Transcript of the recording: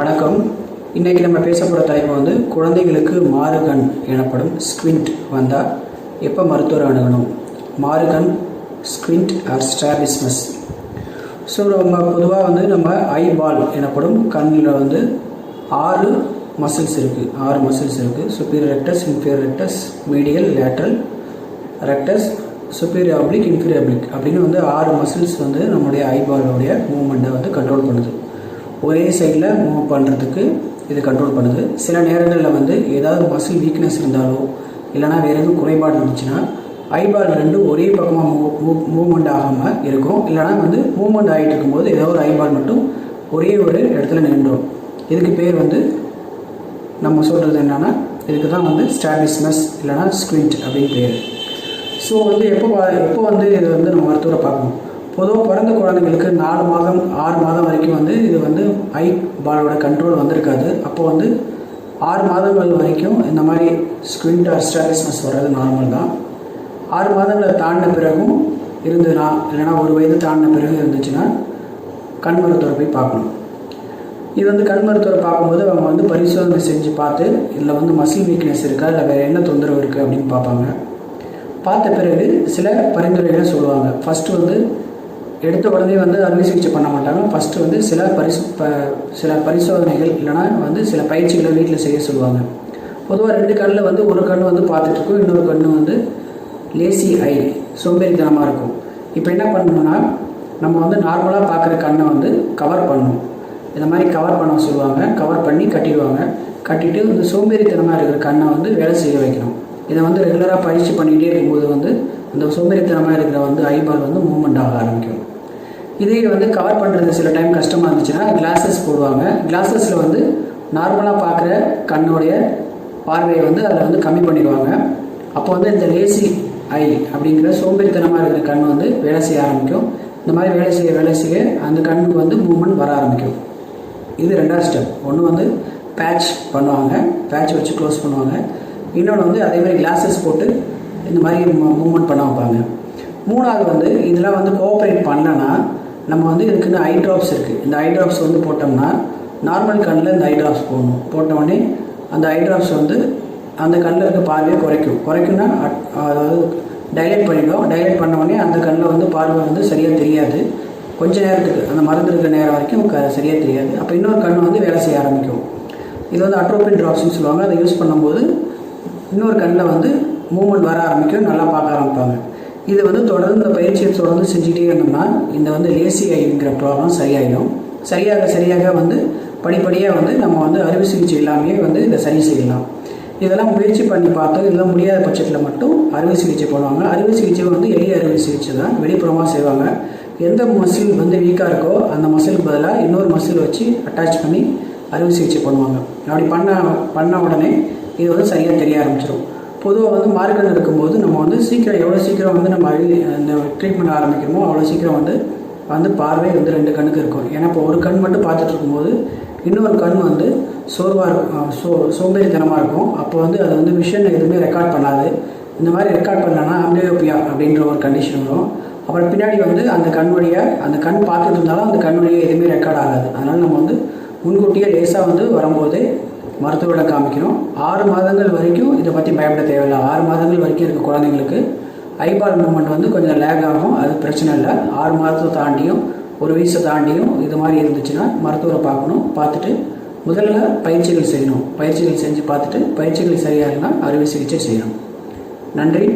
வணக்கம். இன்றைக்கி நம்ம பேச போகிற தலைப்பு வந்து குழந்தைகளுக்கு மாறுகண் எனப்படும் ஸ்குவிண்ட் வந்தால் எப்போ மருத்துவர் அணுகணும்? மாறுகண் ஸ்குவிண்ட் ஆர் ஸ்டாபிஸ்மஸ் ஸோ நம்ம பொதுவாக வந்து நம்ம ஐபால் எனப்படும் கண்ணில் வந்து ஆறு மசில்ஸ் இருக்குது ஆறு மசில்ஸ் இருக்குது superior rectus inferior rectus medial lateral rectus superior oblique inferior oblique அப்படின்னு வந்து ஆறு மசில்ஸ் வந்து நம்முடைய ஐபாலோடைய மூமெண்ட்டை வந்து கண்ட்ரோல் பண்ணுது. ஒரே சைடில் மூவ் பண்ணுறதுக்கு இது கண்ட்ரோல் பண்ணுது. சில நேரங்களில் வந்து ஏதாவது மசில் வீக்னஸ் இருந்தாலோ இல்லைனா வேறு எதுவும் குறைபாடு இருந்துச்சுன்னா ஐபால் ரெண்டும் ஒரே பக்கமாக மூவ் மூவ் மூவ்மெண்ட் ஆகாமல் இருக்கும். இல்லைனா வந்து மூவ்மெண்ட் ஆகிட்டு இருக்கும்போது ஏதோ ஒரு ஐபால் மட்டும் ஒரே ஒரு இடத்துல நின்றுடும். இதுக்கு பேர் வந்து நம்ம சொல்கிறது என்னென்னா இதுக்கு தான் வந்து ஸ்டாபிஸ்மஸ் இல்லைனா ஸ்குவிண்ட் அப்படின்னு பேர். ஸோ வந்து எப்போ எப்போ வந்து இது வந்து நம்ம மருத்துவரை பார்க்கணும்? பொதுவாக பிறந்த குழந்தைங்களுக்கு நாலு மாதம் ஆறு மாதம் வரைக்கும் வந்து இது வந்து ஐ பாலோட கண்ட்ரோல் வந்திருக்காது. அப்போ வந்து ஆறு மாதங்கள் வரைக்கும் இந்த மாதிரி ஸ்குவிண்ட் ஆர் ஸ்டாபிஸ்மஸ் வர்றது நார்மல் தான். ஆறு மாதங்களை தாண்டின பிறகும் இருந்ததுன்னா இல்லைன்னா ஒரு வயது தாண்டின பிறகு இருந்துச்சுன்னா கண் மருத்துவரை போய் பார்க்கணும். இது வந்து கண் மருத்துவரை பார்க்கும்போது அவங்க வந்து பரிசோதனை செஞ்சு பார்த்து இதில் வந்து மசில் வீக்னஸ் இருக்கா இல்லை வேறு என்ன தொந்தரவு இருக்குது அப்படின்னு பார்ப்பாங்க. பார்த்த பிறகு சில பரிந்துரைகளை சொல்லுவாங்க. ஃபஸ்ட்டு வந்து எடுத்த உடனே வந்து அறுவை சிகிச்சை பண்ண மாட்டாங்க. ஃபஸ்ட்டு வந்து சில பரிசு ப சில பரிசோதனைகள் இல்லைனா வந்து சில பயிற்சிகளை வீட்டில் செய்ய சொல்லுவாங்க. பொதுவாக ரெண்டு கண்ணில் வந்து ஒரு கண் வந்து பார்த்துட்டு இருக்கும். இன்னொரு கண் வந்து லேசி ஐ சோம்பேறித்தனமாக இருக்கும். இப்போ என்ன பண்ணணும்னா நம்ம வந்து நார்மலாக பார்க்குற கண்ணை வந்து கவர் பண்ணணும். இந்த மாதிரி கவர் பண்ண சொல்லுவாங்க. கவர் பண்ணி கட்டிடுவாங்க. கட்டிட்டு இந்த சோம்பேறித்தனமாக இருக்கிற கண்ணை வந்து வேலை செய்ய வைக்கணும். இதை வந்து ரெகுலராக பயிற்சி பண்ணிகிட்டே இருக்கும்போது வந்து அந்த சோம்பேறித்தனமாக இருக்கிற வந்து ஐபால் வந்து மூவ்மெண்ட் ஆக ஆரம்பிக்கும். இதே வந்து கவர் பண்ணுறது சில டைம் கஷ்டமாக இருந்துச்சுன்னா கிளாஸஸ் போடுவாங்க. கிளாஸஸில் வந்து நார்மலாக பார்க்குற கண்ணுடைய பார்வையை வந்து அதில் வந்து கம்மி பண்ணிடுவாங்க. அப்போ வந்து இந்த லேசி ஐ அப்படிங்கிற சோம்பேறித்தனமாக இருக்கிற கண் வந்து வேலை செய்ய ஆரம்பிக்கும். இந்த மாதிரி வேலை செய்ய வேலை செய்ய அந்த கண்ணுக்கு வந்து மூவ்மெண்ட் வர ஆரம்பிக்கும். இது ரெண்டாவது ஸ்டெப் ஒன்று வந்து பேட்ச் பண்ணுவாங்க. பேட்ச் வச்சு க்ளோஸ் பண்ணுவாங்க. இன்னொன்று வந்து அதே மாதிரி கிளாஸஸ் போட்டு இந்த மாதிரி மூவ்மெண்ட் பண்ண வைப்பாங்க. மூணாவது வந்து இதெல்லாம் வந்து கோஆப்ரேட் பண்ணலன்னா நம்ம வந்து இதுக்குன்னு ஐ ட்ராப்ஸ் இருக்குது இந்த ஐ ட்ராப்ஸ் வந்து போட்டோம்னா நார்மல் கண்ணில் இந்த ஐ ட்ராப்ஸ் போடணும். போட்டவுடனே அந்த ஐ ட்ராப்ஸ் வந்து அந்த கண்ணில் இருக்க பார்வையை குறைக்கும். குறைக்கும்னா அதாவது டைலேட் பண்ணிடும். டைலேட் பண்ணவுடனே அந்த கண்ணில் வந்து பார்வை வந்து சரியாக தெரியாது. கொஞ்ச நேரத்துக்கு அந்த மருந்து இருக்கிற நேரம் வரைக்கும் க சரியாக தெரியாது. அப்போ இன்னொரு கண் வந்து வேலை செய்ய ஆரம்பிக்கும். இது வந்து அட்ரோபின் ட்ராப்ஸ்னு சொல்லுவாங்க. அதை யூஸ் பண்ணும்போது இன்னொரு கண்ணில் வந்து மூமெண்ட் வர ஆரம்பிக்கும். நல்லா பார்க்க ஆரம்பிப்பாங்க. இது வந்து தொடர்ந்து இந்த பயிற்சியை தொடர்ந்து செஞ்சுட்டே இருந்தோம்னா இந்த வந்து லேசி ஆகிங்கிற ப்ராப்ளம் சரியாயிடும். சரியாக சரியாக வந்து படிப்படியாக வந்து நம்ம வந்து அறுவை சிகிச்சை இல்லாமையே வந்து இதை சரி செய்யலாம். இதெல்லாம் முயற்சி பண்ணி பார்த்தோம் இதெல்லாம் முடியாத பட்சத்தில் மட்டும் அறுவை சிகிச்சை பண்ணுவாங்க. அறுவை சிகிச்சை வந்து எளிய அறுவை சிகிச்சை தான். வெளிப்புறமாக செய்வாங்க. எந்த மசில் வந்து வீக்காக இருக்கோ அந்த மசிலுக்கு பதிலாக இன்னொரு மசில் வச்சு அட்டாச் பண்ணி அறுவை சிகிச்சை பண்ணுவாங்க. அப்படி பண்ண பண்ண உடனே இது வந்து சரியாக தெரிய ஆரம்பிச்சிடும் பொதுவாக வந்து மார்க்கெட் இருக்கும்போது நம்ம வந்து சீக்கிரம் எவ்வளோ சீக்கிரம் வந்து நம்ம அறுவை இந்த ட்ரீட்மெண்ட் ஆரம்பிக்கிறோமோ அவ்வளோ சீக்கிரம் வந்து வந்து பார்வை வந்து ரெண்டு கண்ணுக்கு இருக்கும். ஏன்னா இப்போ ஒரு கண் மட்டும் பார்த்துட்டு இருக்கும்போது இன்னொரு கண் வந்து சோர்வாக இருக்கும் சோ சோம்பேறித்தனமாக இருக்கும். அப்போ வந்து அது வந்து விஷன் எதுவுமே ரெக்கார்ட் பண்ணாது. இந்த மாதிரி ரெக்கார்ட் பண்ணலன்னா அம்பியோபியா அப்படின்ற ஒரு கண்டிஷன் வரும். அப்புறம் பின்னாடி வந்து அந்த கண் வழியாக அந்த கண் பார்த்துட்டு இருந்தாலும் அந்த கண் வழியாக எதுவுமே ரெக்கார்ட் ஆகாது. அதனால் நம்ம வந்து முன்கூட்டியே லேசாக வந்து வரும்போதே மருத்துவரை காமிக்கணும் ஆறு மாதங்கள் வரைக்கும் இதை பற்றி பயப்பட தேவையில்லை. ஆறு மாதங்கள் வரைக்கும் இருக்க குழந்தைங்களுக்கு ஐபால் மூமெண்ட் வந்து கொஞ்சம் லேக் ஆகும். அது பிரச்சனை இல்லை. ஆறு மாதத்தை தாண்டியும் ஒரு வயசை தாண்டியும் இது மாதிரி இருந்துச்சுன்னா மருத்துவரை பார்க்கணும் பார்த்துட்டு முதல்ல பயிற்சிகள் செய்யணும். பயிற்சிகள் செஞ்சு பார்த்துட்டு பயிற்சிகள் சரியாகனா அறுவை சிகிச்சை செய்யணும். நன்றி.